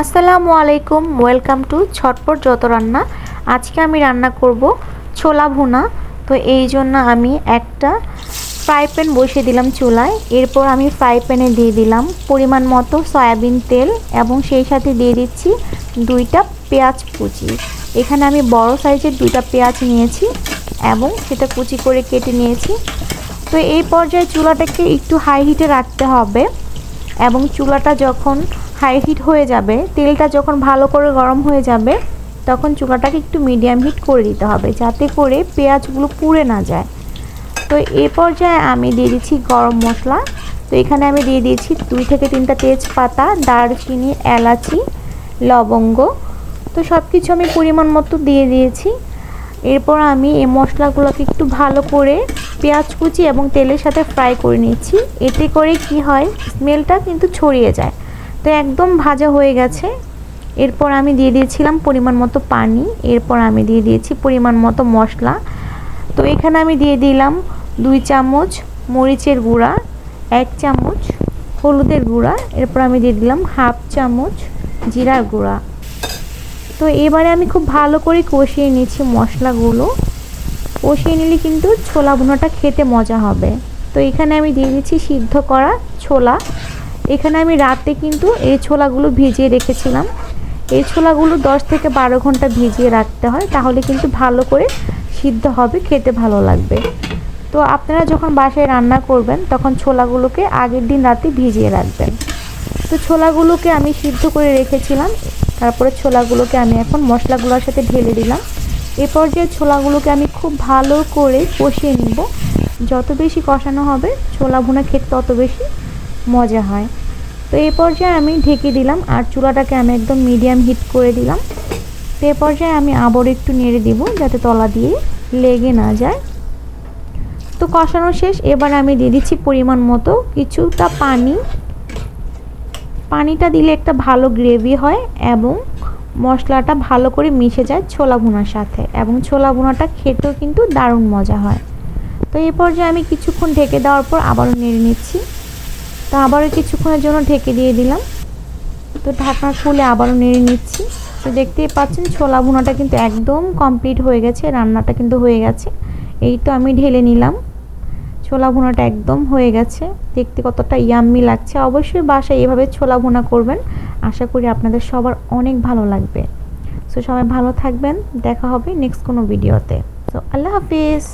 আসসালামু আলাইকুম, welcome to ছটপট যত রান্না। আজকে আমি রান্না করব ছোলা ভুনা। তো এই জন্য আমি একটা ফ্রাই প্যান বসিয়ে দিলাম চুলায়। এরপর আমি ফ্রাই প্যানে দিয়ে দিলাম পরিমাণ মতো সয়াবিন তেল এবং সেই সাথে দিয়ে দিচ্ছি দুইটা পেঁয়াজ কুচি। এখানে আমি বড় সাইজের দুইটা পেঁয়াজ নিয়েছি এবং সেটা কুচি করে কেটে নিয়েছি। তো এই পর্যায়ে চুলাটাকে একটু হাই হিটে রাখতে হবে এবং চুলাটা যখন হাই হিট হয়ে যাবে, তেলটা যখন ভালো করে গরম হয়ে যাবে, তখন চুলাটাকে একটু মিডিয়াম হিট করে দিতে হবে যাতে করে পেঁয়াজগুলো পুড়ে না যায়। তো এ পর্যায়ে আমি দিয়ে দিচ্ছি গরম মশলা। তো এখানে আমি দিয়ে দিয়েছি দুই থেকে তিনটা তেজপাতা, দারচিনি, এলাচি, লবঙ্গ। তো সব কিছু আমি পরিমাণ মতো দিয়ে দিয়েছি। এরপর আমি এই মশলাগুলোকে একটু ভালো করে পেঁয়াজ কুচি এবং তেলের সাথে ফ্রাই করে নিচ্ছি। এতে করে কি হয়? স্মেলটা কিন্তু ছড়িয়ে যায়। তো একদম ভাজা হয়ে গেছে। এরপর আমি দিয়ে দিয়েছিলাম পরিমাণ মতো পানি, এরপর আমি দিয়ে দিয়েছি পরিমাণ মতো মশলা। তো এখানে আমি দিয়ে দিলাম দুই চামচ মরিচের গুঁড়া, এক চামচ হলুদের গুঁড়া, এরপর আমি দিয়ে দিলাম হাফ চামচ জিরার গুঁড়া। তো এবারে আমি খুব ভালো করে কষিয়ে নিচ্ছি মশলাগুলো। কষিয়ে নিলে কিন্তু ছোলা ভুনাটা খেতে মজা হবে। তো এখানে আমি দিয়ে দিচ্ছি সিদ্ধ করা ছোলা। এখানে আমি রাতে কিন্তু এই ছোলাগুলো ভিজিয়ে রেখেছিলাম। এই ছোলাগুলো দশ থেকে বারো ঘণ্টা ভিজিয়ে রাখতে হয়, তাহলে কিন্তু ভালো করে সিদ্ধ হবে, খেতে ভালো লাগবে। তো আপনারা যখন বাসায় রান্না করবেন, তখন ছোলাগুলোকে আগের দিন রাতে ভিজিয়ে রাখবেন। তো ছোলাগুলোকে আমি সিদ্ধ করে রেখেছিলাম, তারপরে ছোলাগুলোকে আমি এখন মশলাগুলোর সাথে ঢেলে দিলাম। এ পর্যায়ে ছোলাগুলোকে আমি খুব ভালো করে কষিয়ে নিব। যত বেশি কষানো হবে, ছোলা ভুনা খেতে তত বেশি মজা হয়। তো এই পর্যায়ে আমি ঢেকে দিলাম আর চুলাটাকে আমি একদম মিডিয়াম হিট করে দিলাম। তো এ পর্যায়ে আমি আবার একটু নেড়ে দিব যাতে তলা দিয়ে লেগে না যায়। তো কষানো শেষ, এবার আমি দিয়ে দিচ্ছি পরিমাণ মতো কিছুটা পানি। পানিটা দিলে একটা ভালো গ্রেভি হয় এবং মশলাটা ভালো করে মিশে যায় ছোলা ভুনার সাথে এবং ছোলা ভুনাটা খেতেও কিন্তু দারুণ মজা হয়। তো এই পর্যায়ে আমি কিছুক্ষণ ঢেকে দেওয়ার পর আবারও নেড়ে নিচ্ছি। তো আবারও কিছুক্ষণের জন্য ঢেকে দিয়ে দিলাম। তো ঢাকনা খুলে আবারও নেড়ে নিচ্ছি। তো দেখতেই পাচ্ছেন ছোলা ভুনাটা কিন্তু একদম কমপ্লিট হয়ে গেছে, রান্নাটা কিন্তু হয়ে গেছে। এই তো আমি ঢেলে নিলাম। ছোলা ভুনাটা একদম হয়ে গেছে। দেখতে কতটা ইয়াম্মি লাগছে। অবশ্যই বাসায় এভাবে ছোলা ভুনা করবেন। আশা করি আপনাদের সবার অনেক ভালো লাগবে। সো সবাই ভালো থাকবেন। দেখা হবে নেক্সট কোনো ভিডিওতে তো আল্লাহ হাফিজ।